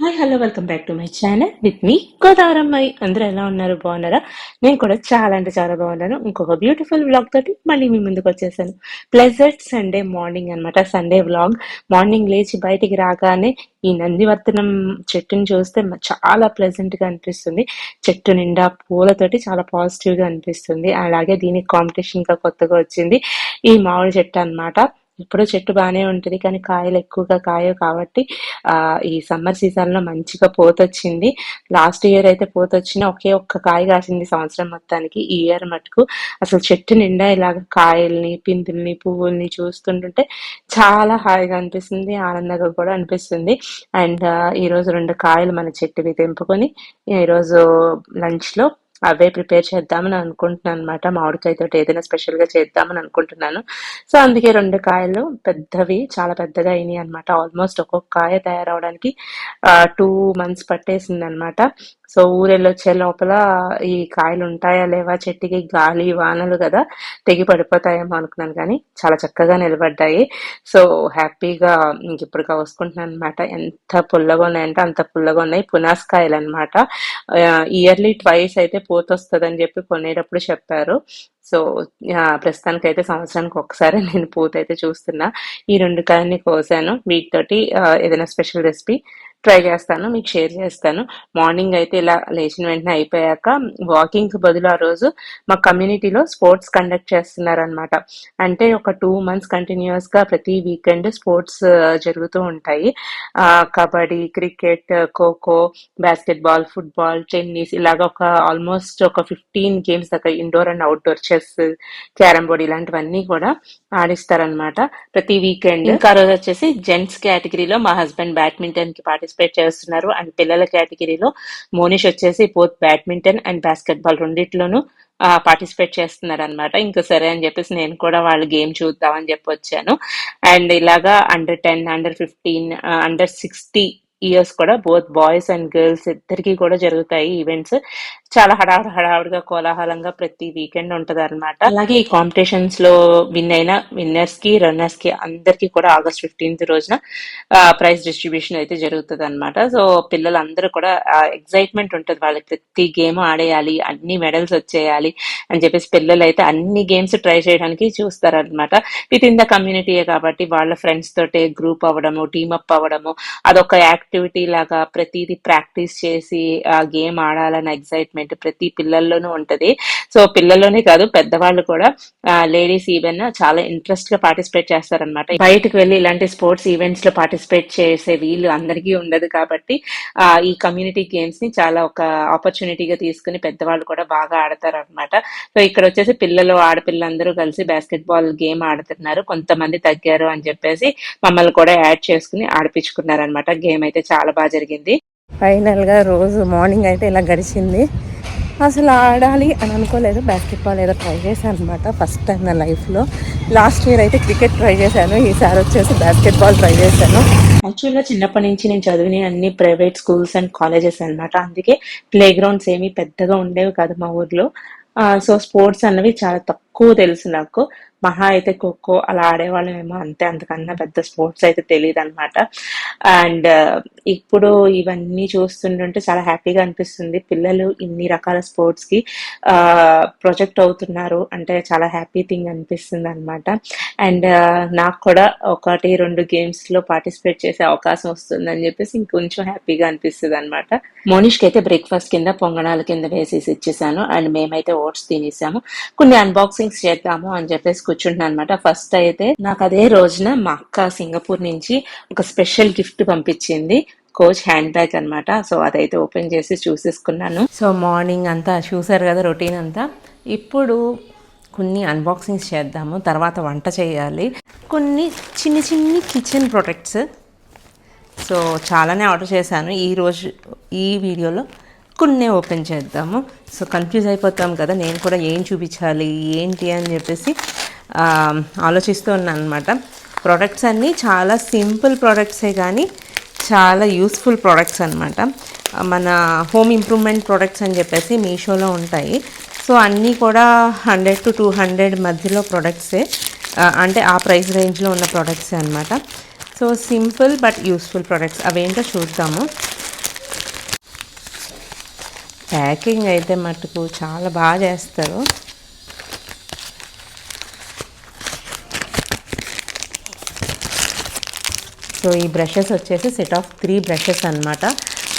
Hi hello welcome back to my channel with me గోదావరమ్మాయి అందరూ ఎలా ఉన్నారు? బాగున్నారా? నేను కూడా చాలా అంటే చాలా బాగున్నాను. ఇంకొక బ్యూటిఫుల్ వ్లాగ్ తోటి మళ్ళీ మీ ముందుకు వచ్చేసాను. ప్లెజెంట్ సండే మార్నింగ్ అన్నమాట సండే వ్లాగ్ మార్నింగ్ లేచి బయటికి రాగానే ఈ నందివర్తనం చెట్టుని చూస్తే చాలా ప్లెజెంట్గా అనిపిస్తుంది. చెట్టు నిండా పూలతోటి చాలా పాజిటివ్గా అనిపిస్తుంది. అలాగే దీనికి కాంపిటీషన్గా కొత్తగా వచ్చింది ఈ మామిడి చెట్టు అన్నమాట. ఇప్పుడు చెట్టు బాగానే ఉంటుంది కానీ కాయలు ఎక్కువగా కాయవు కాబట్టి ఆ ఈ సమ్మర్ సీజన్లో మంచిగా పూత వచ్చింది లాస్ట్ ఇయర్ అయితే పూత వచ్చిన ఒకే ఒక్క కాయ కాసింది సంవత్సరం మొత్తానికి. ఈ ఇయర్ మటుకు అసలు చెట్టు నిండా ఇలాగ కాయల్ని పిందుల్ని పువ్వుల్ని చూస్తుంటుంటే చాలా హాయిగా అనిపిస్తుంది ఆనందంగా కూడా అనిపిస్తుంది. అండ్ ఈరోజు రెండు కాయలు మన చెట్టువి తెంపుకొని ఈరోజు లంచ్లో లంచ్లో అవే ప్రిపేర్ చేద్దామని అనుకుంటున్నాను అనమాట మామిడికాయ తోటి ఏదైనా స్పెషల్గా చేద్దామని అనుకుంటున్నాను. సో అందుకే రెండు కాయలు పెద్దవి చాలా పెద్దగా అయినాయి అనమాట ఆల్మోస్ట్ ఒక్కొక్క కాయ తయారవడానికి టూ మంత్స్ పట్టేసింది అనమాట సో ఊరెళ్ళొచ్చే లోపల ఈ కాయలు ఉంటాయా లేవా? చెట్టుకి గాలి వానలు కదా? తెగి పడిపోతాయేమో అనుకున్నాను కానీ చాలా చక్కగా నిలబడ్డాయి. సో హ్యాపీగా ఇంక ఇప్పుడు కోసుకుంటున్నాను అనమాట ఎంత పుల్లగా ఉన్నాయంటే అంత పుల్లగా ఉన్నాయి. పునాస్ కాయలు అనమాట ఇయర్లీ ట్వైస్ అయితే పూతొస్తుందని చెప్పి కొనేటప్పుడు చెప్పారు. సో ప్రస్తుతానికి అయితే సంవత్సరానికి ఒకసారి నేను పూత అయితే చూస్తున్నా. ఈ రెండు కాయల్ని కోసాను. వీటితోటి ఏదైనా స్పెషల్ రెసిపీ ట్రై చేస్తాను మీకు షేర్ చేస్తాను. మార్నింగ్ అయితే ఇలా లేచిన వెంటనే అయిపోయాక వాకింగ్కి బదులు ఆ రోజు మా కమ్యూనిటీలో స్పోర్ట్స్ కండక్ట్ చేస్తున్నారనమాట అంటే ఒక టూ మంత్స్ కంటిన్యూస్గా ప్రతి వీకెండ్ స్పోర్ట్స్ జరుగుతూ ఉంటాయి. Kabaddi cricket kho kho basketball football tennis ఇలాగ ఒక ఆల్మోస్ట్ ఒక ఫిఫ్టీన్ గేమ్స్ దాకా indoor and outdoor chess carrom board ఇలాంటివన్నీ కూడా ఆడిస్తారనమాట ప్రతి వీకెండ్ ఇంకా రోజు వచ్చేసి జెంట్స్ కేటగిరీలో మా హస్బెండ్ బ్యాడ్మింటన్కి పార్టిసిపేట్ చేస్తున్నారు. అండ్ పిల్లల కేటగిరీలో మోనిష్ వచ్చేసి both badminton and basketball రెండిట్లోనూ పార్టిసిపేట్ చేస్తున్నారు అనమాట ఇంకా సరే అని చెప్పేసి నేను కూడా వాళ్ళ గేమ్ చూద్దామని చెప్పి వచ్చాను. అండ్ ఇలాగా under ten under fifteen under sixty years కూడా బోత్ బాయ్స్ అండ్ గర్ల్స్ ఇద్దరికి కూడా జరుగుతాయి ఈవెంట్స్ చాలా హడావుడి హడావుడిగా కోలాహలంగా ప్రతి వీకెండ్ ఉంటది అనమాట అలాగే ఈ కాంపిటీషన్స్లో విన్ అయిన విన్నర్స్కి రన్నర్స్కి అందరికి కూడా ఆగస్ట్ ఫిఫ్టీన్త్ రోజున ప్రైజ్ డిస్ట్రిబ్యూషన్ అయితే జరుగుతుంది అనమాట సో పిల్లలందరూ కూడా ఎక్సైట్మెంట్ ఉంటుంది. వాళ్ళకి ప్రతి గేమ్ ఆడేయాలి అన్ని మెడల్స్ వచ్చేయాలి అని చెప్పేసి పిల్లలు అయితే అన్ని గేమ్స్ ట్రై చేయడానికి చూస్తారనమాట విత్ ఇన్ ద కమ్యూనిటీయే కాబట్టి వాళ్ళ ఫ్రెండ్స్ తోటి గ్రూప్ అవ్వడము టీమప్ అప్ అవ్వడము అదొక యాక్టివిటీ లాగా ప్రతిదీ ప్రాక్టీస్ చేసి ఆ గేమ్ ఆడాలన్న ఎక్సైట్మెంట్ ప్రతి పిల్లల్లోనూ ఉంటది. సో పిల్లల్లోనే కాదు పెద్దవాళ్ళు కూడా లేడీస్ ఈవెన్ చాలా ఇంట్రెస్ట్గా పార్టిసిపేట్ చేస్తారనమాట బయటకు వెళ్ళి ఇలాంటి స్పోర్ట్స్ ఈవెంట్స్లో పార్టిసిపేట్ చేసే వీలు అందరికీ ఉండదు కాబట్టి ఆ ఈ కమ్యూనిటీ గేమ్స్ని చాలా ఒక ఆపర్చునిటీగా తీసుకుని పెద్దవాళ్ళు కూడా బాగా ఆడతారు అనమాట సో ఇక్కడ వచ్చేసి పిల్లలు ఆడపిల్లలందరూ కలిసి బాస్కెట్ బాల్ గేమ్ ఆడుతున్నారు. కొంతమంది తగ్గారు అని చెప్పేసి మమ్మల్ని కూడా యాడ్ చేసుకుని ఆడిపించుకున్నారనమాట గేమ్ అయితే చాలా బాగా జరిగింది. ఫైనల్గా రోజు మార్నింగ్ అయితే ఇలా గడిచింది. అసలు ఆడాలి అని అనుకోలేదు. బాస్కెట్బాల్ ఏదో ట్రై చేశాను అనమాట ఫస్ట్ టైం నా లైఫ్లో లాస్ట్ ఇయర్ అయితే క్రికెట్ ట్రై చేశాను. ఈసారి వచ్చేసి బాస్కెట్బాల్ ట్రై చేశాను. యాక్చువల్గా చిన్నప్పటి నుంచి నేను చదివిన అన్ని ప్రైవేట్ స్కూల్స్ అండ్ కాలేజెస్ అనమాట అందుకే ప్లే గ్రౌండ్స్ ఏమీ పెద్దగా ఉండేవి కాదు మా ఊర్లో. సో స్పోర్ట్స్ అన్నవి చాలా తక్కువ తెలుసు నాకు. మహా అయితే ఖోఖో అలా ఆడేవాళ్ళమేమో అంతే. అంతకన్నా పెద్ద స్పోర్ట్స్ అయితే తెలియదు అనమాట అండ్ ఇప్పుడు ఇవన్నీ చూస్తుంటుంటే చాలా హ్యాపీగా అనిపిస్తుంది. పిల్లలు ఇన్ని రకాల స్పోర్ట్స్కి ప్రొజెక్ట్ అవుతున్నారు. అంటే చాలా హ్యాపీ థింగ్ అనిపిస్తుంది అనమాట అండ్ నాకు కూడా ఒకటి రెండు గేమ్స్లో పార్టిసిపేట్ చేసే అవకాశం వస్తుందని చెప్పేసి ఇంకొంచెం హ్యాపీగా అనిపిస్తుంది అనమాట మోనిష్కి అయితే బ్రేక్ఫాస్ట్ కింద పొంగణాల కింద వేసేసి ఇచ్చేసాను. అండ్ మేమైతే ఓట్స్ తినేసాము. కొన్ని అన్బాక్సింగ్స్ చేద్దాము అని చెప్పేసి కూర్చుంటున్నాను అనమాట ఫస్ట్ అయితే నాకు అదే రోజున మా అక్క సింగపూర్ నుంచి ఒక స్పెషల్ గిఫ్ట్ పంపించింది. కోచ్ హ్యాండ్ బ్యాగ్ అనమాట సో అదైతే ఓపెన్ చేసి చూసేసుకున్నాను. సో మార్నింగ్ అంతా చూసారు కదా రొటీన్ అంతా. ఇప్పుడు కొన్ని అన్బాక్సింగ్స్ చేద్దాము. తర్వాత వంట చేయాలి. కొన్ని చిన్ని చిన్ని కిచెన్ ప్రొడక్ట్స్ సో చాలానే ఆర్డర్ చేశాను. ఈ రోజు ఈ వీడియోలో కొన్ని ఓపెన్ చేద్దాము. సో కన్ఫ్యూజ్ అయిపోతాం కదా. నేను కూడా ఏం చూపించాలి? ఏంటి అని చెప్పేసి ఆలోచిస్తూ ఉన్నాను అనమాట ప్రోడక్ట్స్ అన్నీ చాలా సింపుల్ ప్రోడక్ట్సే కానీ చాలా యూస్ఫుల్ ప్రొడక్ట్స్ అనమాట మన హోమ్ ఇంప్రూవ్మెంట్ ప్రొడక్ట్స్ అని చెప్పేసి మీషోలో ఉంటాయి. సో అన్నీ కూడా హండ్రెడ్ టు టూ హండ్రెడ్ మధ్యలో ప్రోడక్ట్సే అంటే ఆ ప్రైస్ రేంజ్లో ఉన్న ప్రోడక్ట్సే అనమాట so simple but useful products అవేంటో చూద్దాము. ప్యాకింగ్ అయితే మటుకు చాలా బాగా చేస్తారు. సో ఈ బ్రషెస్ వచ్చేసి సెట్ ఆఫ్ త్రీ బ్రషెస్ అనమాట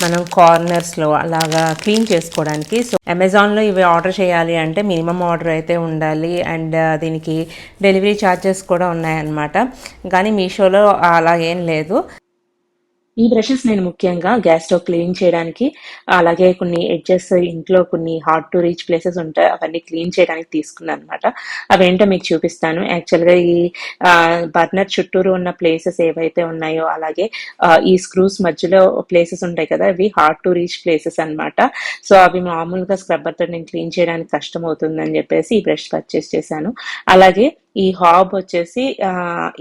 మనం కార్నర్స్లో అలాగా క్లీన్ చేసుకోవడానికి. సో అమెజాన్లో ఇవి ఆర్డర్ చేయాలి అంటే మినిమం ఆర్డర్ అయితే ఉండాలి. అండ్ దీనికి డెలివరీ ఛార్జెస్ కూడా ఉన్నాయన్నమాట. కానీ మీషోలో అలాగేం లేదు. ఈ బ్రషెస్ నేను ముఖ్యంగా గ్యాస్ స్టవ్ క్లీన్ చేయడానికి అలాగే కొన్ని ఎడ్జెస్ ఇంట్లో కొన్ని హార్డ్ టు రీచ్ ప్లేసెస్ ఉంటాయి అవన్నీ క్లీన్ చేయడానికి తీసుకున్నాను అనమాట అవేంటో మీకు చూపిస్తాను. యాక్చువల్గా ఈ బర్నర్ చుట్టూరు ఉన్న ప్లేసెస్ ఏవైతే ఉన్నాయో అలాగే ఈ స్క్రూస్ మధ్యలో ప్లేసెస్ ఉంటాయి కదా అవి హార్డ్ టు రీచ్ ప్లేసెస్ అన్నమాట. సో అవి మామూలుగా స్క్రబ్బర్తో నేను క్లీన్ చేయడానికి కష్టం అవుతుందని చెప్పేసి ఈ బ్రష్ పర్చేస్ చేశాను. అలాగే ఈ హాబ్ వచ్చేసి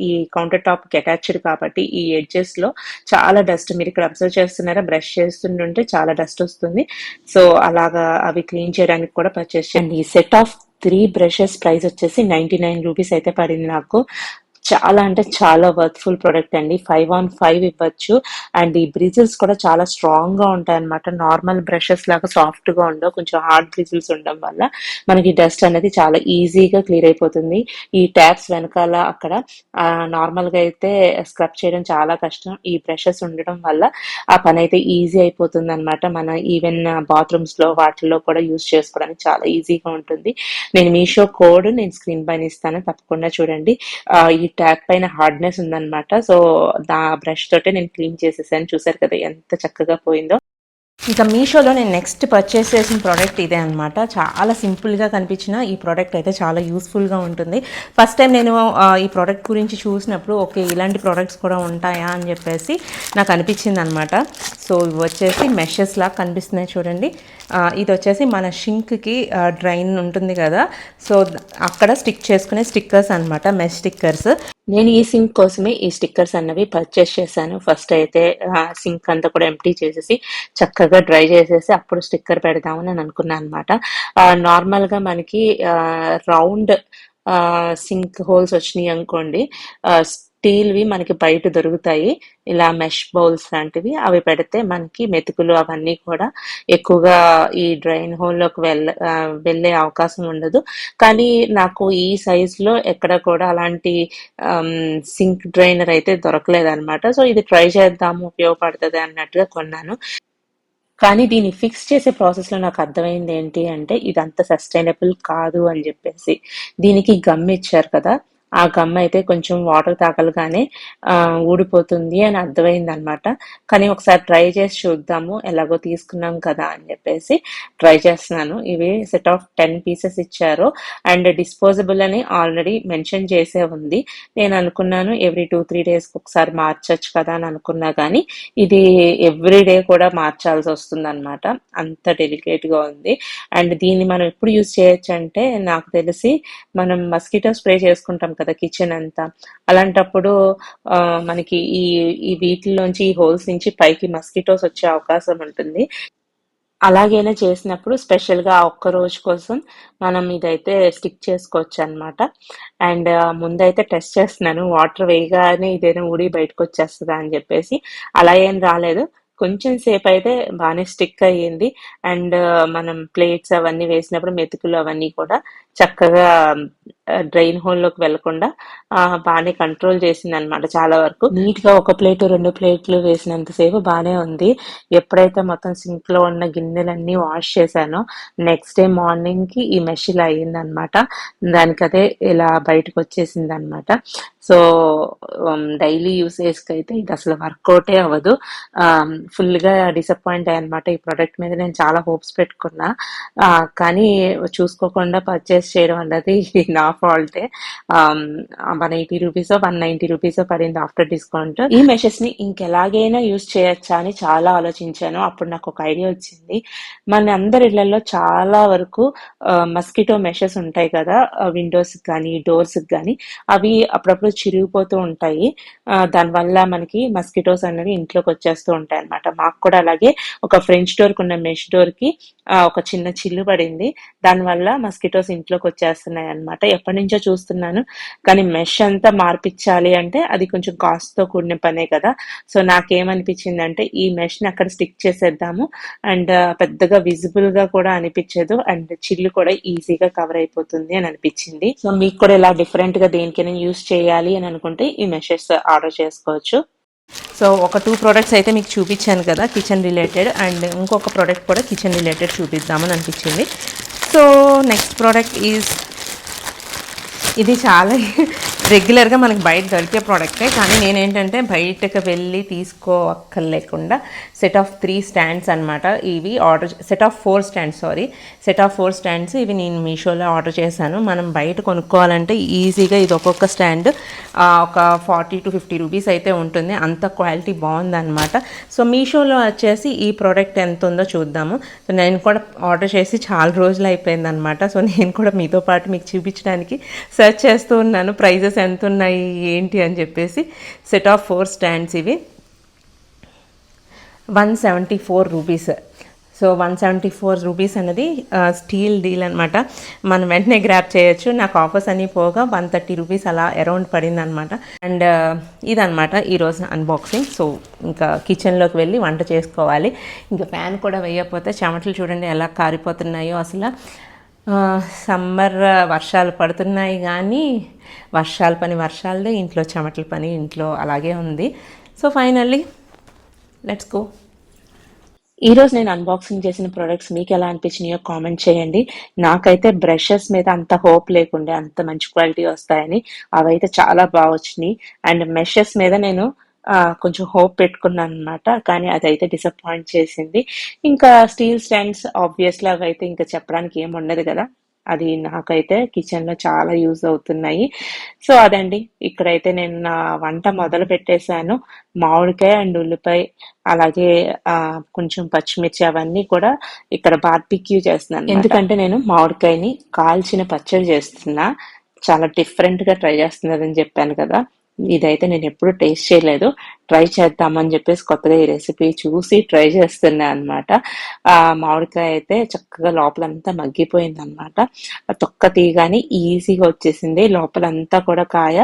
ఈ కౌంటర్ టాప్కి అటాచ్డ్ కాబట్టి ఈ ఎడ్జెస్లో చాలా డస్ట్ మీరు ఇక్కడ అబ్జర్వ్ చేస్తున్నారా? బ్రష్ చేస్తుంటే చాలా డస్ట్ వస్తుంది. సో అలాగా అవి క్లీన్ చేయడానికి కూడా పర్చేస్ చేయండి. ఈ set of three brushes price వచ్చేసి నైన్టీ నైన్ రూపీస్ అయితే పడింది నాకు. చాలా అంటే చాలా వర్త్ఫుల్ ప్రొడక్ట్ అండి. ఫైవ్ ఆన్ ఫైవ్ ఇవ్వచ్చు. అండ్ ఈ బ్రిజిల్స్ కూడా చాలా స్ట్రాంగ్గా ఉంటాయి అనమాట నార్మల్ బ్రషెస్ లాగా సాఫ్ట్గా ఉండవు. కొంచెం హార్డ్ బ్రిజిల్స్ ఉండడం వల్ల మనకి డస్ట్ అనేది చాలా ఈజీగా క్లియర్ అయిపోతుంది. ఈ ట్యాప్స్ వెనకాల అక్కడ నార్మల్గా అయితే స్క్రబ్ చేయడం చాలా కష్టం. ఈ బ్రషెస్ ఉండడం వల్ల ఆ పని అయితే ఈజీ అయిపోతుంది అనమాట మన ఈవెన్ బాత్రూమ్స్లో వాటిల్లో కూడా యూజ్ చేసుకోవడానికి చాలా ఈజీగా ఉంటుంది. నేను మీషో కోడ్ నేను స్క్రీన్ పైన ఇస్తాను. తప్పకుండా చూడండి. ఈ ట్యాప్ పైన హార్డ్నెస్ ఉందన్నమాట. సో దా బ్రష్ తోటే నేను క్లీన్ చేసేసాను. చూసారు కదా ఎంత చక్కగా పోయిందో. ఇక మీషోలో నేను నెక్స్ట్ పర్చేస్ చేసిన ప్రోడక్ట్ ఇదే అనమాట చాలా సింపుల్గా కనిపించిన ఈ ప్రోడక్ట్ అయితే చాలా యూస్ఫుల్గా ఉంటుంది. ఫస్ట్ టైం నేను ఈ ప్రోడక్ట్ గురించి చూసినప్పుడు ఓకే ఇలాంటి ప్రోడక్ట్స్ కూడా ఉంటాయా? అని చెప్పేసి నాకు అనిపించింది అనమాట సో ఇవి వచ్చేసి మెషెస్ లాగా కనిపిస్తున్నాయి చూడండి. ఇది వచ్చేసి మన షింక్కి డ్రైన్ ఉంటుంది కదా. సో అక్కడ స్టిక్ చేసుకునే స్టిక్కర్స్ అనమాట మెష్ స్టిక్కర్స్ నేను ఈ సింక్ కోసమే ఈ స్టిక్కర్స్ అన్నవి పర్చేస్ చేశాను. ఫస్ట్ అయితే సింక్ అంతా కూడా ఎంటీ చేసేసి చక్కగా డ్రై చేసేసి అప్పుడు స్టిక్కర్ పెడదామని అని అనుకున్నాను అనమాట నార్మల్గా మనకి రౌండ్ సింక్ హోల్స్ వచ్చినాయి అనుకోండి టీల్వి మనకి బయట దొరుకుతాయి. ఇలా మెష్ బౌల్స్ లాంటివి అవి పెడితే మనకి మెతుకులు అవన్నీ కూడా ఎక్కువగా ఈ డ్రైన్ హోల్లోకి వెళ్ళ వెళ్ళే అవకాశం ఉండదు. కానీ నాకు ఈ సైజులో ఎక్కడ కూడా అలాంటి సింక్ డ్రైనర్ అయితే దొరకలేదనమాట సో ఇది ట్రై చేద్దాము ఉపయోగపడుతుంది అన్నట్టుగా కొన్నాను. కానీ దీన్ని ఫిక్స్ చేసే ప్రాసెస్లో నాకు అర్థమైంది ఏంటి అంటే ఇది అంత సస్టైనబుల్ కాదు అని చెప్పేసి. దీనికి గమ్ ఇచ్చారు కదా. ఆ గమ్ అయితే కొంచెం వాటర్ తాగలుగానే ఊడిపోతుంది అని అర్థమైంది అనమాట కానీ ఒకసారి ట్రై చేసి చూద్దాము ఎలాగో తీసుకున్నాం కదా అని చెప్పేసి ట్రై చేస్తున్నాను. ఇవి సెట్ ఆఫ్ టెన్ పీసెస్ ఇచ్చారు. అండ్ డిస్పోజబుల్ అని ఆల్రెడీ మెన్షన్ చేసే ఉంది. నేను అనుకున్నాను ఎవ్రీ టూ త్రీ డేస్ ఒకసారి మార్చచ్చు కదా అని అనుకున్నా కానీ ఇది ఎవ్రీ డే కూడా మార్చాల్సి వస్తుంది అనమాట అంత డెలికేట్గా ఉంది. అండ్ దీన్ని మనం ఎప్పుడు యూజ్ చేయొచ్చు అంటే నాకు తెలిసి మనం మస్కిటో స్ప్రే చేసుకుంటాం కదా కిచెన్ అంతా. అలాంటప్పుడు మనకి ఈ ఈ వీటిలోంచి ఈ హోల్స్ నుంచి పైకి మస్కిటోస్ వచ్చే అవకాశం ఉంటుంది. అలాగైనా చేసినప్పుడు స్పెషల్గా ఒక్క రోజు కోసం మనం ఇదైతే స్టిక్ చేసుకోవచ్చు అనమాట అండ్ ముందైతే టెస్ట్ చేస్తున్నాను. వాటర్ వేయగానే ఇదైనా ఊడి బయటకు వచ్చేస్తుందా అని చెప్పేసి. అలా ఏం రాలేదు. కొంచెం సేపు అయితే బాగానే స్టిక్ అయ్యింది. అండ్ మనం ప్లేట్స్ అవన్నీ వేసినప్పుడు మెతుకులు అవన్నీ కూడా చక్కగా డ్రైన్ హోల్లోకి వెళ్ళకుండా బాగానే కంట్రోల్ చేసింది అనమాట చాలా వరకు. నీట్గా ఒక ప్లేట్ రెండు ప్లేట్లు వేసినంతసేపు బాగానే ఉంది. ఎప్పుడైతే మొత్తం సింక్లో ఉన్న గిన్నెలన్నీ వాష్ చేశానో నెక్స్ట్ డే మార్నింగ్కి ఈ మెష్ ఇలా అయ్యింది అనమాట దానికి అదే ఇలా బయటకు వచ్చేసింది అనమాట సో డైలీ యూసేజ్కి అయితే ఇది అసలు వర్కౌటే అవ్వదు. ఫుల్గా డిసప్పాయింట్ అయ్యనమాట ఈ ప్రోడక్ట్ మీద. నేను చాలా హోప్స్ పెట్టుకున్నా. కానీ చూసుకోకుండా పర్చేస్ చేయడం అన్నది నా fault one eighty rupees one ninety rupees పడింది ఆఫ్టర్ డిస్కౌంట్ ఈ మెషెస్ని ఇంకెలాగైనా యూజ్ చేయొచ్చా అని చాలా ఆలోచించాను. అప్పుడు నాకు ఒక ఐడియా వచ్చింది. మన అందరి ఇళ్ళలో చాలా వరకు uh, మస్కిటో మెషెస్ ఉంటాయి కదా విండోస్ కానీ డోర్స్ కానీ అవి అప్పుడప్పుడు చిరిగిపోతూ ఉంటాయి. Uh, దానివల్ల మనకి మస్కిటోస్ అనేవి ఇంట్లోకి వచ్చేస్తూ ఉంటాయి అన్నమాట. మాకు కూడా అలాగే ఒక ఫ్రెంచ్ డోర్ ఉన్న మెష్ డోర్కి uh, ఒక చిన్న చిల్లు పడింది. దానివల్ల మస్కిటోస్ ఇంట్లోకి వచ్చేస్తున్నాయి అనమాట ఎప్పటి నుంచో చూస్తున్నాను. కానీ మెష్ అంతా మార్పించాలి అంటే అది కొంచెం కాస్ట్తో కూడిన పనే కదా. సో నాకేమనిపించింది అంటే ఈ మెష్ని అక్కడ స్టిక్ చేసేద్దాము. అండ్ పెద్దగా విజిబుల్గా కూడా అనిపించదు. అండ్ చిల్లు కూడా ఈజీగా కవర్ అయిపోతుంది అని అనిపించింది. సో మీకు కూడా ఇలా డిఫరెంట్గా దేనికైనా యూస్ చేయాలి అని అనుకుంటే ఈ మెషెస్ ఆర్డర్ చేసుకోవచ్చు. సో ఒక టూ ప్రోడక్ట్స్ అయితే మీకు చూపించాను కదా కిచెన్ రిలేటెడ్. అండ్ ఇంకొక ప్రోడక్ట్ కూడా కిచెన్ రిలేటెడ్ చూపిద్దామని అనిపించింది. సో నెక్స్ట్ ప్రోడక్ట్ ఈజ్ ఇది చాలా రెగ్యులర్గా మనకి బయట దొరికే ప్రోడక్టే. కానీ నేనేంటంటే బయటకు వెళ్ళి తీసుకోక్కర్లేకుండా సెట్ ఆఫ్ త్రీ స్టాండ్స్ అనమాట ఇవి order set of four stands sorry. Set of four stands ఇవి నేను మీషోలో ఆర్డర్ చేశాను. మనం బయట కొనుక్కోవాలంటే ఈజీగా ఇది ఒక్కొక్క స్టాండ్ ఒక ఫార్టీ టు ఫిఫ్టీ రూపీస్ అయితే ఉంటుంది. అంత క్వాలిటీ బాగుందన్నమాట. సో మీషోలో వచ్చేసి ఈ ప్రోడక్ట్ ఎంత ఉందో చూద్దాము. సో నేను కూడా ఆర్డర్ చేసి చాలా రోజులు అయిపోయిందనమాట సో నేను కూడా మీతో పాటు మీకు చూపించడానికి సెర్చ్ చేస్తూ ఉన్నాను. ప్రైజెస్ ఎంత ఉన్నాయి ఏంటి అని చెప్పేసి సెట్ ఆఫ్ ఫోర్ స్టాండ్స్ ఇవి. One seventy four rupees. So one seventy four rupees అనేది స్టీల్ డీల్ అనమాట మనం వెంటనే గ్రాప్ చేయొచ్చు. నాకు ఆఫర్స్ అన్నీ పోగా వన్ థర్టీ రూపీస్ అలా అరౌండ్ పడింది అనమాట అండ్ ఇదనమాట ఈరోజు అన్బాక్సింగ్ సో ఇంకా కిచెన్లోకి వెళ్ళి వంట చేసుకోవాలి. ఇంకా ఫ్యాన్ కూడా వేయకపోతే చెమటలు చూడండి ఎలా కారిపోతున్నాయో అసలు. సమ్మర్ వర్షాలు పడుతున్నాయి కానీ వర్షాల పని వర్షాలదే ఇంట్లో చెమటల పని ఇంట్లో అలాగే ఉంది. So finally let's go. ఈరోజు నేను అన్బాక్సింగ్ చేసిన ప్రొడక్ట్స్ మీకు ఎలా అనిపించినాయో కామెంట్ చేయండి. నాకైతే బ్రషెస్ మీద అంత హోప్ లేకుండే అంత మంచి క్వాలిటీ వస్తాయని అవైతే చాలా బాగా వచ్చినాయి. అండ్ మెషెస్ మీద నేను కొంచెం హోప్ పెట్టుకున్నాను అనమాట కానీ అదైతే డిసప్పాయింట్ చేసింది. ఇంకా స్టీల్ స్టాండ్స్ ఆబ్వియస్లీ అయితే ఇంకా చెప్పడానికి ఏం ఉండదు కదా. అది నాకైతే కిచెన్లో చాలా యూజ్ అవుతున్నాయి. సో అదండి. ఇక్కడైతే నేను నా వంట మొదలు పెట్టేశాను. మామిడికాయ అండ్ ఉల్లిపాయ అలాగే ఆ కొంచెం పచ్చిమిర్చి అవన్నీ కూడా ఇక్కడ బార్బిక్యూ చేస్తున్నాను ఎందుకంటే నేను మామిడికాయని కాల్చిన పచ్చడి చేస్తున్నా. చాలా డిఫరెంట్గా ట్రై చేస్తున్నదని చెప్పాను కదా. ఇదైతే నేను ఎప్పుడు టేస్ట్ చేయలేదు. ట్రై చేద్దామని చెప్పేసి కొత్తగా ఈ రెసిపీ చూసి ట్రై చేస్తున్నా అనమాట ఆ మామిడికాయ అయితే చక్కగా లోపలంతా మగ్గిపోయింది అనమాట తొక్క తీయగానే ఈజీగా వచ్చేసింది. లోపలంతా కూడా కాయ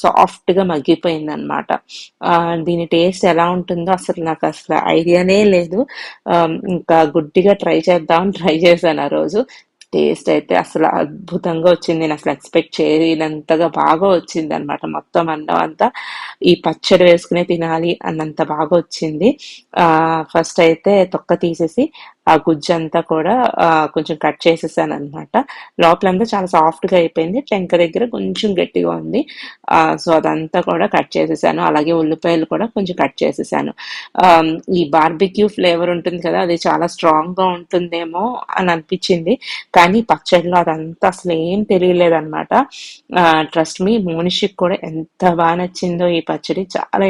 సాఫ్ట్గా సాఫ్ట్గా మగ్గిపోయింది అనమాట దీని టేస్ట్ ఎలా ఉంటుందో అసలు నాకు అసలు ఐడియానే లేదు. ఇంకా గుడ్డిగా ట్రై చేద్దామని ట్రై చేశాను ఆ రోజు. టేస్ట్ అయితే అసలు అద్భుతంగా వచ్చింది. నేను అసలు ఎక్స్పెక్ట్ చేయనంతగా బాగా వచ్చింది అనమాట మొత్తం అన్నం అంతా ఈ పచ్చడి వేసుకునే తినాలి అన్నంత బాగా వచ్చింది. ఆ ఫస్ట్ అయితే తొక్క తీసేసి ఆ గుజ్జు అంతా కూడా కొంచెం కట్ చేసేసాను అనమాట లోపలంతా చాలా సాఫ్ట్గా అయిపోయింది. టెంక దగ్గర కొంచెం గట్టిగా ఉంది. సో అదంతా కూడా కట్ చేసేసాను. అలాగే ఉల్లిపాయలు కూడా కొంచెం కట్ చేసేసాను. ఈ బార్బిక్యూ ఫ్లేవర్ ఉంటుంది కదా అది చాలా స్ట్రాంగ్గా ఉంటుందేమో అని అనిపించింది. కానీ పచ్చడిలో అదంతా అసలు ఏం తెలియలేదన్నమాట. ట్రస్ట్ మీ మోనిషికి కూడా ఎంత బాగా నచ్చిందో ఈ పచ్చడి. చాలా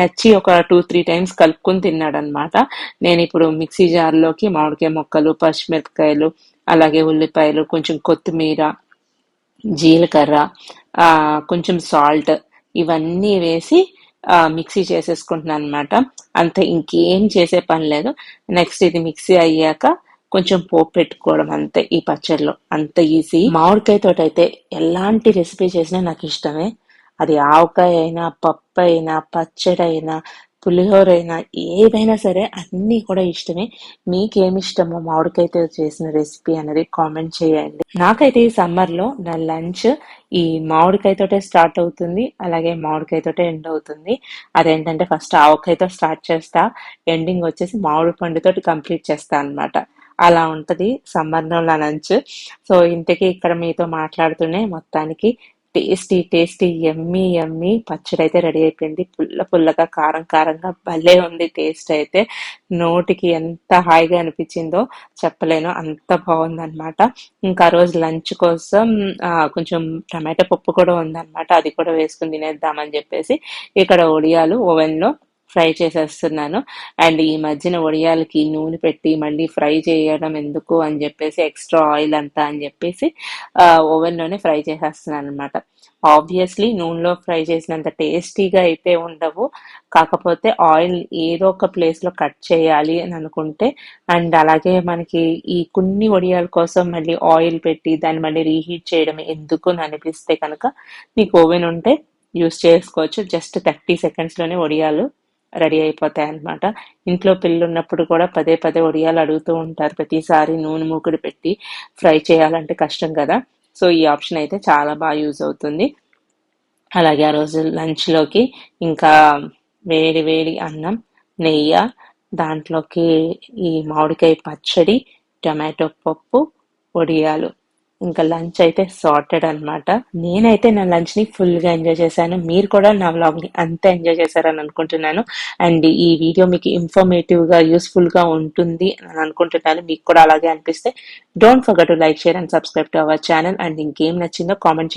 నచ్చి ఒక టూ త్రీ టైమ్స్ కలుపుకొని తిన్నాడనమాట నేను ఇప్పుడు మిక్సీ జార్లోకి మామిడికాయ ముక్కలు పచ్చిమిరపకాయలు అలాగే ఉల్లిపాయలు కొంచెం కొత్తిమీర జీలకర్ర ఆ కొంచెం సాల్ట్ ఇవన్నీ వేసి మిక్సీ చేసేసుకుంటున్నాను అనమాట అంత ఇంకేం చేసే పని లేదు. నెక్స్ట్ ఇది మిక్సీ అయ్యాక కొంచెం పోపు పెట్టుకోవడం అంతే ఈ పచ్చడిలో అంత ఈజీ. మామిడికాయ తోట అయితే ఎలాంటి రెసిపీ చేసినా నాకు ఇష్టమే. అది ఆవకాయ అయినా పప్పు అయినా పచ్చడి అయినా పులిహోర అయినా ఏదైనా సరే అన్నీ కూడా ఇష్టమే. మీకేమి ఇష్టమో మామిడికాయతో చేసిన రెసిపీ అనేది కామెంట్ చేయండి. నాకైతే ఈ సమ్మర్లో నా లంచ్ ఈ మామిడికాయతోటే స్టార్ట్ అవుతుంది అలాగే మామిడికాయతోటే ఎండ్ అవుతుంది. అదేంటంటే ఫస్ట్ ఆవకాయతో స్టార్ట్ చేస్తా ఎండింగ్ వచ్చేసి మామిడి పండుతో కంప్లీట్ చేస్తా అన్నమాట. అలా ఉంటది సమ్మర్లో నా లంచ్. సో ఇంతకీ ఇక్కడ మీతో మాట్లాడుతూనే మొత్తానికి టేస్టీ టేస్టీ ఎమ్మి ఎమ్మి పచ్చడి అయితే రెడీ అయిపోయింది. పుల్ల పుల్లగా కారం కారంగా భలే ఉంది టేస్ట్ అయితే. నోటికి ఎంత హాయిగా అనిపించిందో చెప్పలేను. అంత బాగుంది అనమాట ఇంకా ఆ రోజు లంచ్ కోసం కొంచెం టమాటా పప్పు కూడా ఉందన్నమాట. అది కూడా వేసుకుని తినేద్దామని చెప్పేసి ఇక్కడ ఒడియాలు ఓవెన్లో ఫ్రై చేసేస్తున్నాను. అండ్ ఈ మధ్యన వడియాలకి నూనె పెట్టి మళ్ళీ ఫ్రై చేయడం ఎందుకు అని చెప్పేసి ఎక్స్ట్రా ఆయిల్ అంతా అని చెప్పేసి ఓవెన్లోనే ఫ్రై చేసేస్తున్నాను అనమాట ఆబ్వియస్లీ నూనెలో ఫ్రై చేసినంత టేస్టీగా అయితే ఉండవు. కాకపోతే ఆయిల్ ఏదో ఒక ప్లేస్లో కట్ చేయాలి అని అనుకుంటే అండ్ అలాగే మనకి ఈ కొన్ని వడియాల కోసం మళ్ళీ ఆయిల్ పెట్టి దాన్ని మళ్ళీ రీహీట్ చేయడం ఎందుకు అని అనిపిస్తే కనుక మీకు ఓవెన్ ఉంటే యూస్ చేసుకోవచ్చు. జస్ట్ థర్టీ సెకండ్స్లోనే వడియాలు రెడీ అయిపోతాయి అన్నమాట. ఇంట్లో పిల్లలు ఉన్నప్పుడు కూడా పదే పదే వడియాలు అడుగుతూ ఉంటారు. ప్రతిసారి నూనె మూకుడు పెట్టి ఫ్రై చేయాలంటే కష్టం కదా. సో ఈ ఆప్షన్ అయితే చాలా బాగా యూజ్ అవుతుంది. అలాగే ఆ రోజు లంచ్లోకి ఇంకా వేడి వేడి అన్నం నెయ్యి దాంట్లోకి ఈ మామిడికాయ పచ్చడి టమాటో పప్పు వడియాలు ఇంకా లంచ్ అయితే సార్టెడ్ అన్నమాట. నేనైతే నా లంచ్ని ఫుల్గా ఎంజాయ్ చేశాను. మీరు కూడా నా వ్లాగ్ని అంతే ఎంజాయ్ చేశారని అనుకుంటున్నాను. అండ్ ఈ వీడియో మీకు ఇన్ఫర్మేటివ్గా యూస్ఫుల్గా ఉంటుంది అని అనుకుంటున్నాను. మీకు కూడా అలాగే అనిపిస్తే don't forget to like share and subscribe to our channel and ఇంకేం నచ్చిందో కామెంట్